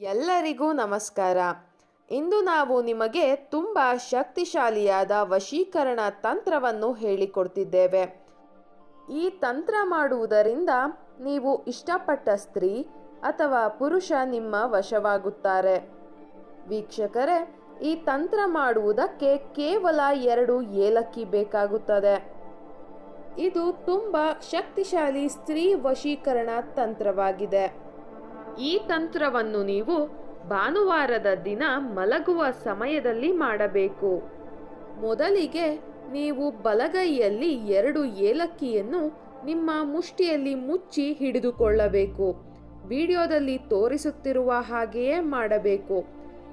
ಎಲ್ಲರಿಗೂ ನಮಸ್ಕಾರ. ಇಂದು ನಾವು ನಿಮಗೆ ತುಂಬ ಶಕ್ತಿಶಾಲಿಯಾದ ವಶೀಕರಣ ತಂತ್ರವನ್ನು ಹೇಳಿಕೊಡ್ತಿದ್ದೇವೆ. ಈ ತಂತ್ರ ಮಾಡುವುದರಿಂದ ನೀವು ಇಷ್ಟಪಟ್ಟ ಸ್ತ್ರೀ ಅಥವಾ ಪುರುಷ ನಿಮ್ಮ ವಶವಾಗುತ್ತಾರೆ. ವೀಕ್ಷಕರೇ, ಈ ತಂತ್ರ ಮಾಡುವುದಕ್ಕೆ ಕೇವಲ ಎರಡು ಏಲಕ್ಕಿ ಬೇಕಾಗುತ್ತದೆ. ಇದು ತುಂಬ ಶಕ್ತಿಶಾಲಿ ಸ್ತ್ರೀ ವಶೀಕರಣ ತಂತ್ರವಾಗಿದೆ. ಈ ತಂತ್ರವನ್ನು ನೀವು ಭಾನುವಾರದ ದಿನ ಮಲಗುವ ಸಮಯದಲ್ಲಿ ಮಾಡಬೇಕು. ಮೊದಲಿಗೆ ನೀವು ಬಲಗೈಯಲ್ಲಿ ಎರಡು ಏಲಕ್ಕಿಯನ್ನು ನಿಮ್ಮ ಮುಷ್ಟಿಯಲ್ಲಿ ಮುಚ್ಚಿ ಹಿಡಿದುಕೊಳ್ಳಬೇಕು. ವಿಡಿಯೋದಲ್ಲಿ ತೋರಿಸುತ್ತಿರುವ ಹಾಗೆಯೇ ಮಾಡಬೇಕು.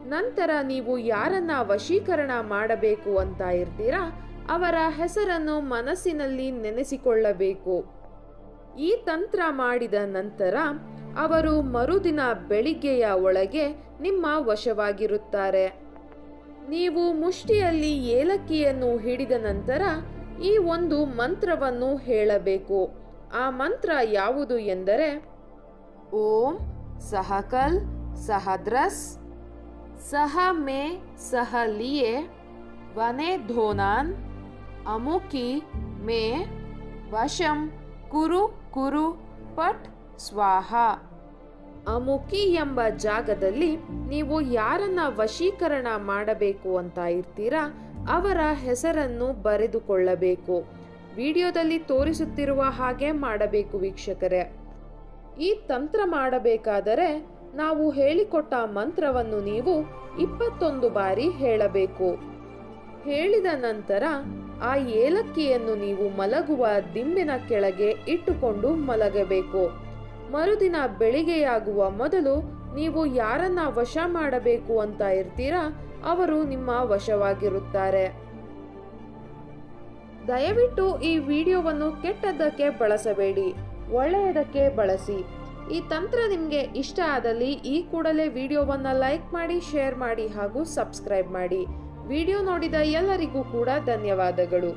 ನಂತರ ನೀವು ಯಾರನ್ನ ವಶೀಕರಣ ಮಾಡಬೇಕು ಅಂತ ಇರ್ತೀರಾ, ಅವರ ಹೆಸರನ್ನು ಮನಸ್ಸಿನಲ್ಲಿ ನೆನೆಸಿಕೊಳ್ಳಬೇಕು. ಈ ತಂತ್ರ ಮಾಡಿದ ನಂತರ ಅವರು ಮರುದಿನ ಬೆಳಿಗ್ಗೆಯ ಒಳಗೆ ನಿಮ್ಮ ವಶವಾಗಿರುತ್ತಾರೆ. ನೀವು ಮುಷ್ಟಿಯಲ್ಲಿ ಏಲಕ್ಕಿಯನ್ನು ಹಿಡಿದ ನಂತರ ಈ ಒಂದು ಮಂತ್ರವನ್ನು ಹೇಳಬೇಕು. ಆ ಮಂತ್ರ ಯಾವುದು ಎಂದರೆ, ಓಂ ಸಹಕಲ್ ಸಹದ್ರಸ್ ಸಹ ಮೇ ಸಹ ಲಿಯೆ ವನೆ ಧೋನಾನ್ ಅಮುಕಿ ಮೇ ವಶಂ ಕುರು ಕುರು ಪಟ್ ಸ್ವಾಹ. ಅಮುಕಿ ಎಂಬ ಜಾಗದಲ್ಲಿ ನೀವು ಯಾರನ್ನ ವಶೀಕರಣ ಮಾಡಬೇಕು ಅಂತ ಇರ್ತೀರಾ, ಅವರ ಹೆಸರನ್ನು ಬರೆದುಕೊಳ್ಳಬೇಕು. ವಿಡಿಯೋದಲ್ಲಿ ತೋರಿಸುತ್ತಿರುವ ಹಾಗೆ ಮಾಡಬೇಕು ವೀಕ್ಷಕರೇ. ಈ ತಂತ್ರ ಮಾಡಬೇಕಾದರೆ ನಾವು ಹೇಳಿಕೊಟ್ಟ ಮಂತ್ರವನ್ನು ನೀವು ಇಪ್ಪತ್ತೊಂದು ಬಾರಿ ಹೇಳಬೇಕು. ಹೇಳಿದ ನಂತರ ಆ ಏಲಕ್ಕಿಯನ್ನು ನೀವು ಮಲಗುವ ದಿಂಬಿನ ಕೆಳಗೆ ಇಟ್ಟುಕೊಂಡು ಮಲಗಬೇಕು. ಮರುದಿನ ಬೆಳಿಗ್ಗೆಯಾಗುವ ಮೊದಲು ನೀವು ಯಾರನ್ನ ವಶ ಮಾಡಬೇಕು ಅಂತ ಇರ್ತೀರಾ, ಅವರು ನಿಮ್ಮ ವಶವಾಗಿರುತ್ತಾರೆ. ದಯವಿಟ್ಟು ಈ ವಿಡಿಯೋವನ್ನು ಕೆಟ್ಟದ್ದಕ್ಕೆ ಬಳಸಬೇಡಿ, ಒಳ್ಳೆಯದಕ್ಕೆ ಬಳಸಿ. ಈ ತಂತ್ರ ನಿಮಗೆ ಇಷ್ಟ ಆದಲ್ಲಿ ಈ ಕೂಡಲೇ ವಿಡಿಯೋವನ್ನ ಲೈಕ್ ಮಾಡಿ, ಶೇರ್ ಮಾಡಿ ಹಾಗೂ ಸಬ್ಸ್ಕ್ರೈಬ್ ಮಾಡಿ. ವಿಡಿಯೋ ನೋಡಿದ ಎಲ್ಲರಿಗೂ ಕೂಡ ಧನ್ಯವಾದಗಳು.